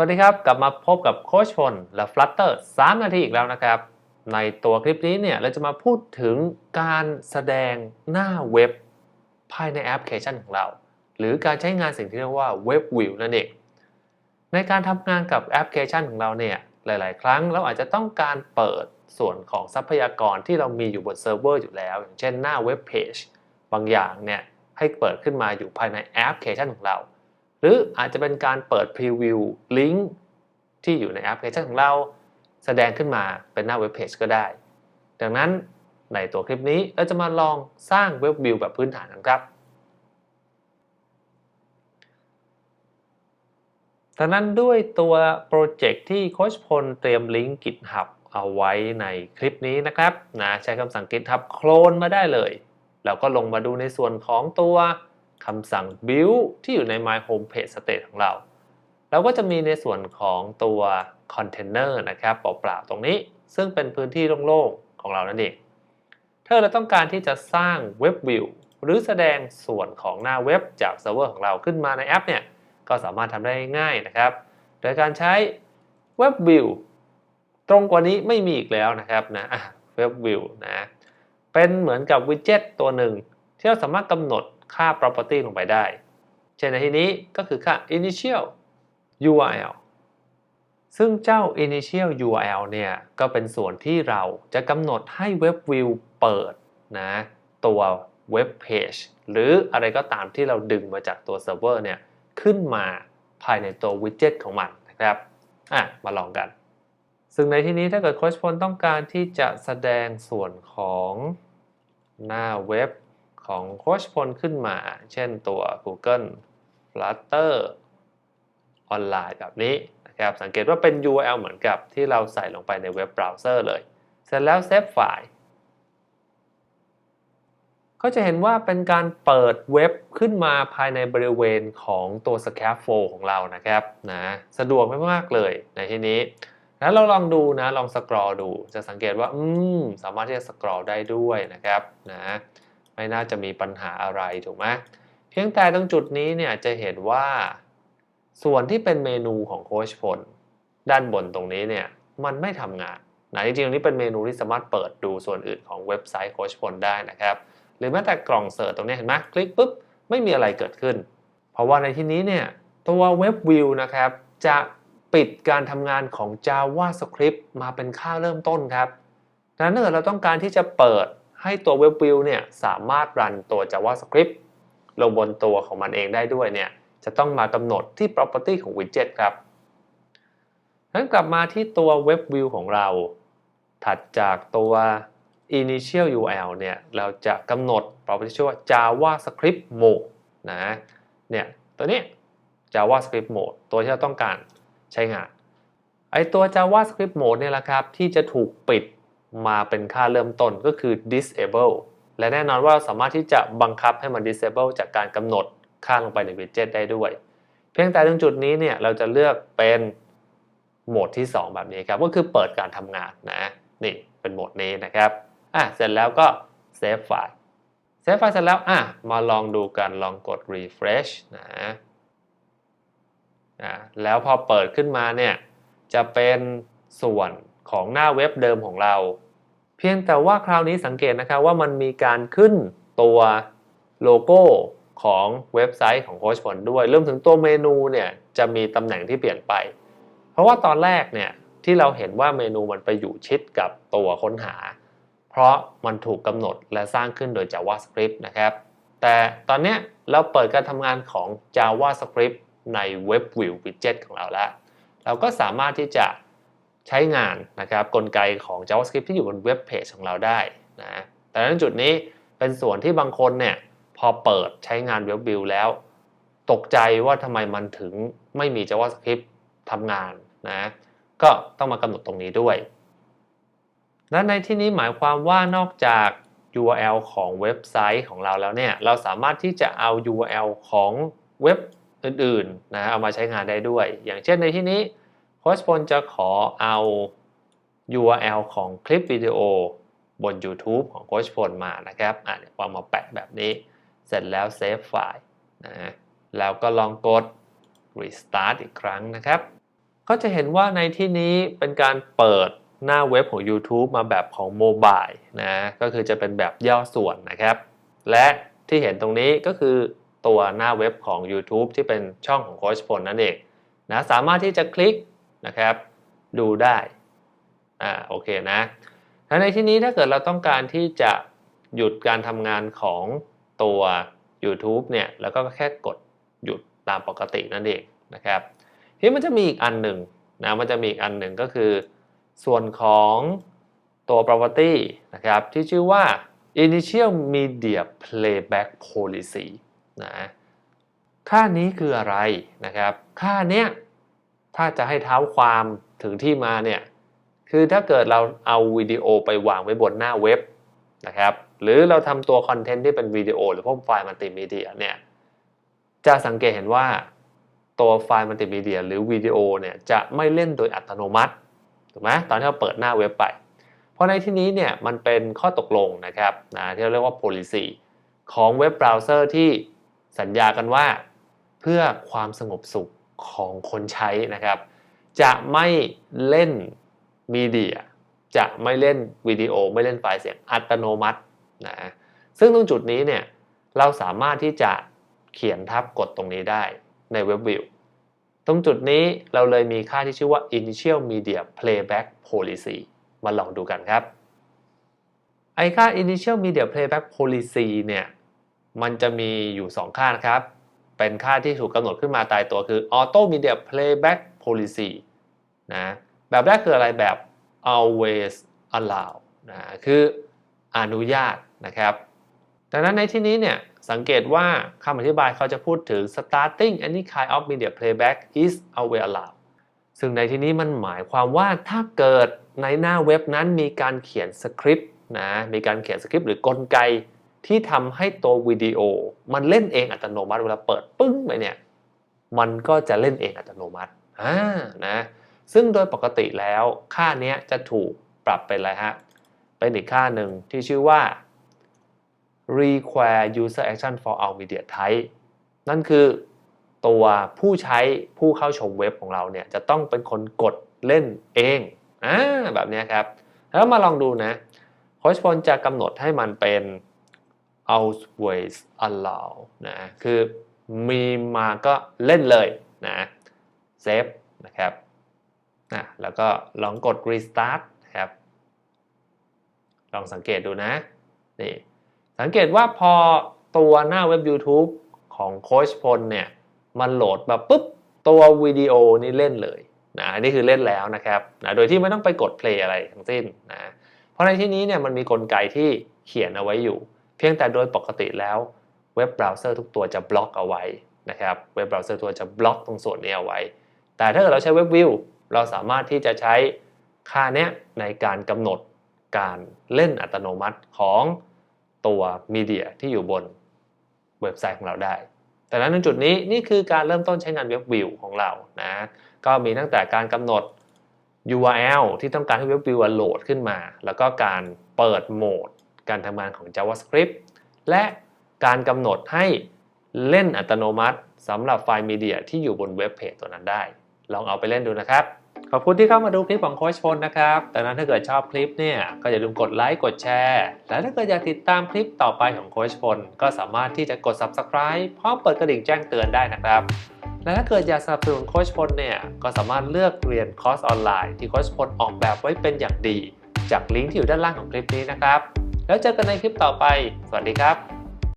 วัสดีครับ กลับมาพบกับโคชพลและ Flutter 3 นาทีอีกแล้วนะครับ ในตัวคลิปนี้เนี่ย เราจะมาพูดถึงการแสดงหน้าเว็บภายในแอปพลิเคชันของเรา หรือการใช้งานสิ่งที่เรียกว่าเว็บวิวนั่นเอง ในการทำงานกับแอปพลิเคชันของเราเนี่ย หลาย ๆ ครั้งเราอาจจะต้องการเปิดส่วนของทรัพยากรที่เรามีอยู่บนเซิร์ฟเวอร์อยู่แล้ว อย่างเช่นหน้าเว็บเพจบางอย่างเนี่ยให้เปิดขึ้นมาอยู่ภายในแอปพลิเคชันของเรา หรืออาจจะเป็นการเปิดพรีวิวลิงก์ที่อยู่ในแอปพลิเคชันของเรา แสดงขึ้นมาเป็นหน้าเว็บเพจก็ได้ ดังนั้นในตัวคลิปนี้เราจะมาลองสร้างเว็บวิวแบบพื้นฐานกันครับดังนั้นด้วยตัวโปรเจกต์ที่โค้ชพลเตรียมลิงก์ GitHub เอาไว้ในคลิปนี้นะครับนะใช้คำสั่ง GitHub โคลนมาได้เลย แล้วก็ลงมาดูในส่วนของตัว คำสั่ง build ที่อยู่ใน my home page state ของเรา เราก็จะมีในส่วนของตัว container นะครับเปล่าๆตรงนี้ ซึ่งเป็นพื้นที่โล่งๆ ของเรานั่นเอง ถ้าเราต้องการที่จะสร้างเว็บวิวหรือแสดงส่วนของหน้าเว็บจากเซิร์ฟเวอร์ของเราขึ้นมาในแอปเนี่ย ก็สามารถทำได้ง่ายนะครับ โดยการใช้เว็บวิวตรงกว่านี้ไม่มีอีกแล้วนะครับนะเว็บวิวนะ เป็นเหมือนกับวิดเจ็ตตัวหนึ่งที่เราสามารถกำหนด ค่า property ลงไปได้ เช่นในที่นี้ก็คือค่า initial URL ซึ่งเจ้า initial URL เนี่ยก็เป็นส่วนที่เราจะกำหนดให้เว็บวิวเปิดนะตัวเว็บเพจหรืออะไรก็ตามที่เราดึงมาจากตัวเซิร์ฟเวอร์เนี่ยขึ้นมาภายในตัววิดเจ็ตของมันนะครับอะมาลองกัน ซึ่งในที่นี้ถ้าเกิดโค้ชพลต้องการที่จะแสดงส่วนของหน้าเว็บ ของโค้ชพลขึ้นมา เช่นตัว Google Flutter ออนไลน์แบบนี้นะครับสังเกตว่าเป็น URL เหมือนกับที่เราใส่ลงไปในเว็บเบราว์เซอร์เลย เสร็จแล้วเซฟไฟล์ก็จะเห็นว่าเป็นการเปิดเว็บขึ้นมาภายในบริเวณของตัว scaffold ของเรานะครับนะสะดวกมากๆเลยในที่นี้แล้วเราลองดูนะลองสครอลดูจะสังเกตว่า อืม สามารถที่จะสครอลได้ด้วยนะครับนะ ไม่น่าจะมีปัญหาอะไรถูกไหมเพียงแต่ตรงจุดนี้เนี่ยจะเห็นว่า ส่วนที่เป็นเมนูของโค้ชพลด้านบนตรงนี้เนี่ยมันไม่ทำงานนะจริงๆตรงนี้เป็นเมนูที่สามารถเปิดดูส่วนอื่นของเว็บไซต์โค้ชพลได้นะครับ หรือแม้แต่กล่องเสิร์ชตรงนี้เห็นไหมคลิกปุ๊บไม่มีอะไรเกิดขึ้น เพราะว่าในที่นี้เนี่ยตัวเว็บวิวนะครับจะปิดการทำงานของ JavaScript มาเป็นค่าเริ่มต้นครับดังนั้นถ้าเกิดเราต้องการที่จะเปิด ให้ตัวเว็บวิวเนี่ยสามารถรันตัว JavaScript ลงบนตัวของมันเองได้ด้วยเนี่ยจะต้องมากำหนดที่ property ของ widget ครับนั้นกลับมาที่ตัวเว็บวิวของเรา ถัดจากตัว initial URL เนี่ยเราจะกำหนด property ชื่อว่า JavaScript mode นะเนี่ยตัวนี้ JavaScript mode ตัวที่เราต้องการใช้งานไอตัว JavaScript mode เนี่ยแหละครับที่จะถูกปิด มาเป็นค่าเริ่มต้นก็คือ disable และแน่นอนว่าสามารถที่จะบังคับให้มัน disable จากการกำหนดค่าลงไปใน widget ได้ด้วย เพียงแต่ตรงจุดนี้เนี่ยเราจะเลือกเป็นโหมดที่ 2 แบบนี้ครับก็คือเปิดการทำงานนะนี่เป็นโหมดนี้นะครับอะเสร็จแล้วก็เซฟไฟล์เซฟไฟล์เสร็จแล้วอะมาลองดูกันลองกด refresh นะอะแล้วพอเปิดขึ้นมาเนี่ยจะเป็นส่วน ของหน้าเว็บเดิมของเรา เพียงแต่ว่าคราวนี้สังเกตนะครับว่ามันมีการขึ้นตัวโลโก้ของเว็บไซต์ของโค้ชผลด้วยรวมถึงตัวเมนูเนี่ยจะมีตำแหน่งที่เปลี่ยนไป เพราะว่าตอนแรกเนี่ยที่เราเห็นว่าเมนูมันไปอยู่ชิดกับตัวค้นหา เพราะมันถูกกำหนดและสร้างขึ้นโดย JavaScript นะครับ แต่ตอนนี้เราเปิดการทำงานของ JavaScript ใน Web View Widget ของเราแล้ว เราก็สามารถที่จะ ใช้งานนะครับกลไกของ JavaScript ที่อยู่บนเว็บเพจของเราได้นะแต่ในจุดนี้เป็นส่วนที่บางคนเนี่ยพอเปิดใช้งาน Web View แล้ว ตกใจว่าทำไมมันถึงไม่มี JavaScript ทำงานนะก็ต้องมากำหนดตรงนี้ด้วย และในที่นี้หมายความว่านอกจาก URL ของเว็บไซต์ของเราแล้วเนี่ยเราสามารถที่จะเอา URL ของเว็บอื่นๆนะเอามาใช้งานได้ด้วย อย่างเช่นในที่นี้ โค้ชพลจะขอเอา URL ของคลิปวิดีโอบน YouTube ของโค้ชพลมานะครับอะเดี๋ยวางมาแปะแบบนี้ เสร็จแล้วเซฟไฟล์นะแล้วก็ลองกด restart อีกครั้งนะครับ ก็จะเห็นว่าในที่นี้เป็นการเปิดหน้าเว็บของ YouTube มาแบบของโมบายนะ ก็คือจะเป็นแบบย่อส่วนนะครับ และที่เห็นตรงนี้ก็คือตัวหน้าเว็บของ YouTube ที่เป็นช่องของโค้ชพลนั่นเองนะ สามารถที่จะคลิก นะครับ ดูได้อ่าโอเคนะและในที่นี้ถ้าเกิดเราต้องการที่จะหยุดการทำงานของตัว YouTube เนี่ยแล้วก็แค่กดหยุดตามปกตินั่นเองนะครับทีนี้มันจะมีอีกอันหนึ่งนะมันจะมีอีกอันหนึ่งก็คือ ส่วนของตัว property นะครับที่ชื่อว่า initial media playback policy นะค่านี้คืออะไรนะครับ ค่าเนี้ย ถ้าจะให้เท้าความถึงที่มาเนี่ยคือถ้าเกิดเราเอาวิดีโอไปวางไว้บนหน้าเว็บนะครับหรือเราทำตัวคอนเทนต์ที่เป็นวิดีโอหรือพวกไฟล์มัลติมีเดียเนี่ยจะสังเกตเห็นว่าตัวไฟล์มัลติมีเดียหรือวิดีโอเนี่ยจะไม่เล่นโดยอัตโนมัติถูกไหมตอนที่เราเปิดหน้าเว็บไป เพราะในที่นี้เนี่ยมันเป็นข้อตกลงนะครับนะที่เราเรียกว่า policy ของเว็บเบราว์เซอร์ที่สัญญากันว่า เพื่อความสงบสุข ของคนใช้นะครับ จะไม่เล่นมีเดีย จะไม่เล่นวิดีโอไม่เล่นไฟล์เสียงอัตโนมัตินะซึ่งตรงจุดนี้เนี่ยเราสามารถที่จะเขียนทับกดตรงนี้ได้ในเว็บวิวตรงจุดนี้เราเลยมีค่าที่ชื่อว่า initial media playback policy มาลองดูกันครับ ไอค่า initial media playback policy เนี่ย มันจะมีอยู่ 2 ค่านะครับ เป็นค่าที่ถูกกำหนดขึ้นมาตายตัวคือ auto media playback policy นะแบบแรกคืออะไรแบบ always allow นะคืออนุญาตนะครับดังนั้นในที่นี้เนี่ยสังเกตว่าคำอธิบายเขาจะพูดถึง starting any kind of media playback is always allowed ซึ่งในที่นี้มันหมายความว่าถ้าเกิดในหน้าเว็บนั้นมีการเขียนสคริปต์นะมีการเขียนสคริปต์หรือกลไก ที่ทำให้ตัววิดีโอ มันเล่นเองอัตโนมัติ เวลาเปิดปึ้งไปเนี่ยมันก็จะเล่นเองอัตโนมัติอ่านะซึ่งโดยปกติแล้วค่านี้จะถูกปรับเป็นอะไรฮะ เป็นอีกค่าหนึ่งที่ชื่อว่า require user action for all media type นั่นคือตัวผู้ใช้ผู้เข้าชมเว็บของเราเนี่ยจะต้องเป็นคนกดเล่นเองอ่าแบบนี้ครับ แล้วมาลองดูนะโค้ชพลจะกำหนดให้มันเป็น always allow นะคือมีมาก็เล่นเลยนะเซฟนะครับนะแล้วก็ลองกด restart นะครับลองสังเกตดูนะนี่สังเกตว่าพอตัวหน้าเว็บ YouTube ของโค้ชพลเนี่ย มันโหลดมาปุ๊บ ตัววิดีโอนี่เล่นเลยนะอันนี้คือเล่นแล้วนะครับนะโดยที่ไม่ต้องไปกด play อะไรทั้งสิ้นนะเพราะในที่นี้เนี่ยมันมีกลไกที่เขียนเอาไว้อยู่ เพียงแต่โดยปกติแล้วเว็บเบราว์เซอร์ทุกตัวจะบล็อกเอาไว้นะครับเว็บเบราว์เซอร์ตัวจะบล็อกตรงส่วนนี้เอาไว้ แต่ถ้าเกิดเราใช้เว็บวิวเราสามารถที่จะใช้ค่าเนี้ยในการกำหนดการเล่นอัตโนมัติของตัวมีเดียที่อยู่บนเว็บไซต์ของเราได้ แต่นั้นในจุดนี้นี่คือการเริ่มต้นใช้งานเว็บวิวของเรานะก็มีตั้งแต่การกำหนด URL ที่ต้องการให้เว็บวิวโหลดขึ้นมา แล้วก็การเปิดโหมด การทำงานของ JavaScript และการกำหนดให้เล่นอัตโนมัติสำหรับไฟล์มีเดียที่อยู่บนเว็บเพจตัวนั้นได้ ลองเอาไปเล่นดูนะครับ ขอบคุณที่เข้ามาดูคลิปของโค้ชพลนะครับแต่นั้นถ้าเกิดชอบคลิปเนี่ย ก็อย่าลืมกดไลค์ กดแชร์ และถ้าเกิดอยากติดตามคลิปต่อไปของโค้ชพลก็สามารถที่จะกด Subscribe พร้อมเปิดกระดิ่งแจ้งเตือนได้นะครับ และถ้าเกิดอยากสนับสนุนโค้ชพลเนี่ย ก็สามารถเลือกเรียนคอร์สออนไลน์ที่โค้ชพลออกแบบไว้เป็นอย่างดี จากลิงก์ที่อยู่ด้านล่างของคลิปนี้นะครับ แล้วเจอกันในคลิปต่อไป สวัสดีครับ